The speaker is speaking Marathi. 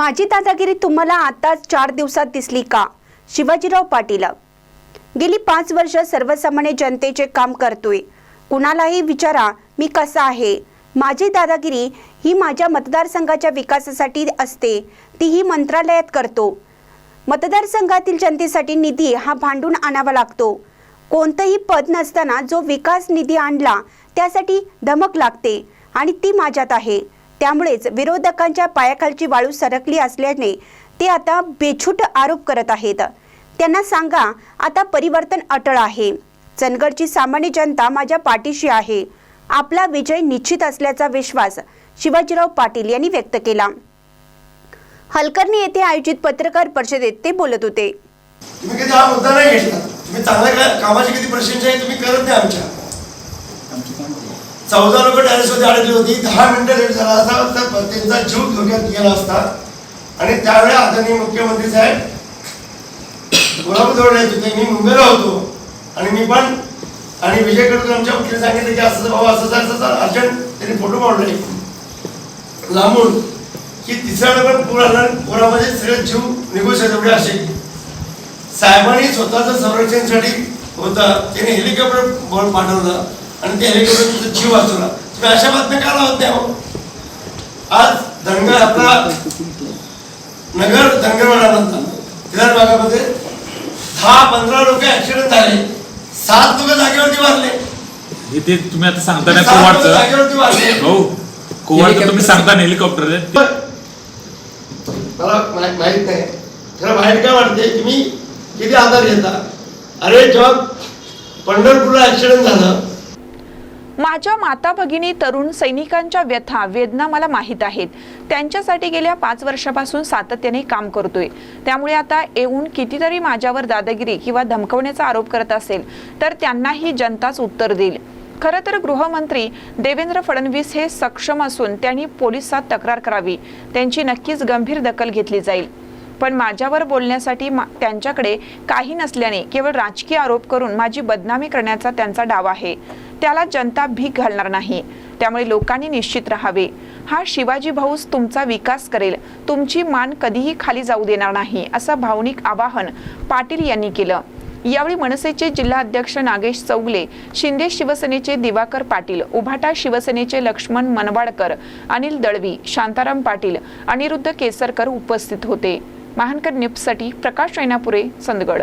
माझी दादागिरी तुम्हाला आता चार दिवसात दिसली का? शिवाजीराव पाटील. गेली पाच वर्ष सर्वसामान्य जनतेचे काम करतोय. कुणालाही विचारा मी कसा आहे? माझी दादागिरी ही माझ्या मतदारसंघाच्या विकासासाठी असते तीही मंत्रालयात करतो. मतदारसंघातील जनतेसाठी निधी हा भांडून आणावा लागतो. कोणतंही पद नसताना जो विकास निधी आणला त्यासाठी धमक लागते आणि ती माझ्यात आहे. त्यामुळेच विरोधकांच्या पायाखालची वाळू सरकली असल्याने ते आता बेछूट आरोप करत आहेत. त्यांना सांगा आता परिवर्तन अटळ आहे. चंदगडची सामान्य जनता माझ्या पाठीशी आहे. आपला विजय निश्चित असल्याचा विश्वास शिवाजीराव पाटील यांनी व्यक्त केला. हलकर्णी येथे आयोजित पत्रकार परिषदेत ते बोलत होते. तुम्ही कधी हा मुद्दा नाही घेतला? तुम्ही चांगल्या कामाची किती प्रशंसा आहे तुम्ही करत नाही आमच्या चौदा लोक मध्ये अडकली होती. दहा मिनिटं लेट झाला असता. तर त्यांचा जीव धोक्यात गेला असता. आणि त्यावेळी आदरणीय मुख्यमंत्री साहेब गुलाब येत होते मी मुंबईला होतो. आणि मी पण आणि विजय कडकर आमच्या वकील सांगितलं की असं बाबा असं असं अर्जंट त्यांनी फोटो काढले. लांबून. की तिसऱ्या वेळेला पण पूर आला पुरामध्ये सगळे जीव निघू शकते एवढे असे. साहेबांनी स्वतःचं संरक्षणासाठी होता. त्याने हेलिकॉप्टर बॉल पाठवलं. आणि त्या हेलिकॉप्टर जीव वाचवला तुम्ही अशा बातम्या का लावत नाही हो? आज धनगर आपला नगर धनगरवाडा म्हणतात विधान भागामध्ये दहा पंधरा लोक ऍक्सिडेंट झाले. सात लोक जागेवरती वारले. इथे तुम्ही आता लोक कोवाडचं? जागेवरती वारले. हो. कोवाडचं तुम्ही सांगताना हेलिकॉप्टर मला माहीत नाही. खरं बाहेर काय वाटते की मी किती आधार घेता अरे जेव्हा पंढरपूरला ऍक्सिडेंट झालं. माझ्या माता भगिनी तरुण सैनिकांच्या व्यथा वेदना मला माहीत आहेत. त्यांच्यासाठी गेल्या पाच वर्षापासून सातत्याने काम करतोय. त्यामुळे आता येऊन कितीतरी माझ्यावर दादागिरी किंवा धमकवण्याचा आरोप करत असेल तर त्यांनाही जनताच उत्तर देईल. खरं तर गृहमंत्री देवेंद्र फडणवीस हे सक्षम असून त्यांनी पोलिसात तक्रार करावी. त्यांची नक्कीच गंभीर दखल घेतली जाईल. पण माझ्यावर बोलण्यासाठी मा- त्यांच्याकडे काही नसल्याने केवळ राजकीय आरोप करून माझी बदनामी करण्याचा त्यांचा डाव आहे. त्याला जनता भीक घालणार नाही. त्यामुळे लोकांनी निश्चित राहावे. हा शिवाजी भाऊच तुमचा विकास करेल. तुमची मान कधीही खाली जाऊ देणार नाही असं भावनिक आवाहन पाटील यांनी केलं. यावेळी मनसेचे जिल्हा अध्यक्ष नागेश चौगले शिंदे शिवसेनेचे दिवाकर पाटील उभाटा शिवसेनेचे लक्ष्मण मनवाडकर अनिल दळवी शांताराम पाटील अनिरुद्ध केसरकर उपस्थित होते. महानकर न्यूजसाठी प्रकाश रैनापुरे चंदगड.